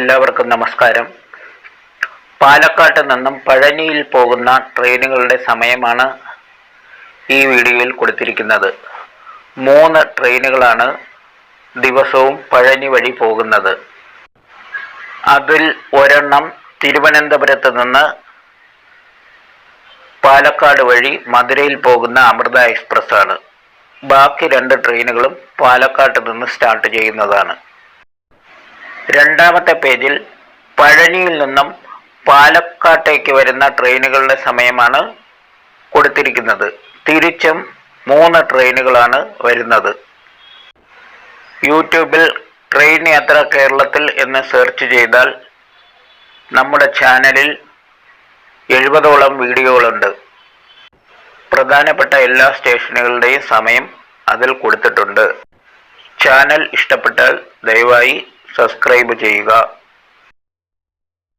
എല്ലാവർക്കും നമസ്കാരം. പാലക്കാട്ട് നിന്നും പഴനിയിൽ പോകുന്ന ട്രെയിനുകളുടെ സമയമാണ് ഈ വീഡിയോയിൽ കൊടുത്തിരിക്കുന്നത്. മൂന്ന് ട്രെയിനുകളാണ് ദിവസവും പഴനി വഴി പോകുന്നത്. അതിൽ ഒരെണ്ണം തിരുവനന്തപുരത്ത് നിന്ന് പാലക്കാട് വഴി മധുരയിൽ പോകുന്ന അമൃത എക്സ്പ്രസ് ആണ് ബാക്കി രണ്ട് ട്രെയിനുകളും പാലക്കാട്ട് നിന്ന് സ്റ്റാർട്ട് ചെയ്യുന്നതാണ്. രണ്ടാമത്തെ പേജിൽ പഴനിയിൽ നിന്നും പാലക്കാട്ടേക്ക് വരുന്ന ട്രെയിനുകളുടെ സമയമാണ് കൊടുത്തിരിക്കുന്നത്. തിരിച്ചും മൂന്ന് ട്രെയിനുകളാണ് വരുന്നത്. യൂട്യൂബിൽ ട്രെയിൻ യാത്ര കേരളത്തിൽ എന്ന് സെർച്ച് ചെയ്താൽ നമ്മുടെ ചാനലിൽ എഴുപതോളം വീഡിയോകളുണ്ട്. പ്രധാനപ്പെട്ട എല്ലാ സ്റ്റേഷനുകളുടെയും സമയം അതിൽ കൊടുത്തിട്ടുണ്ട്. ചാനൽ ഇഷ്ടപ്പെട്ടാൽ ദയവായി സബ്സ്ക്രൈബ് ചെയ്യുക.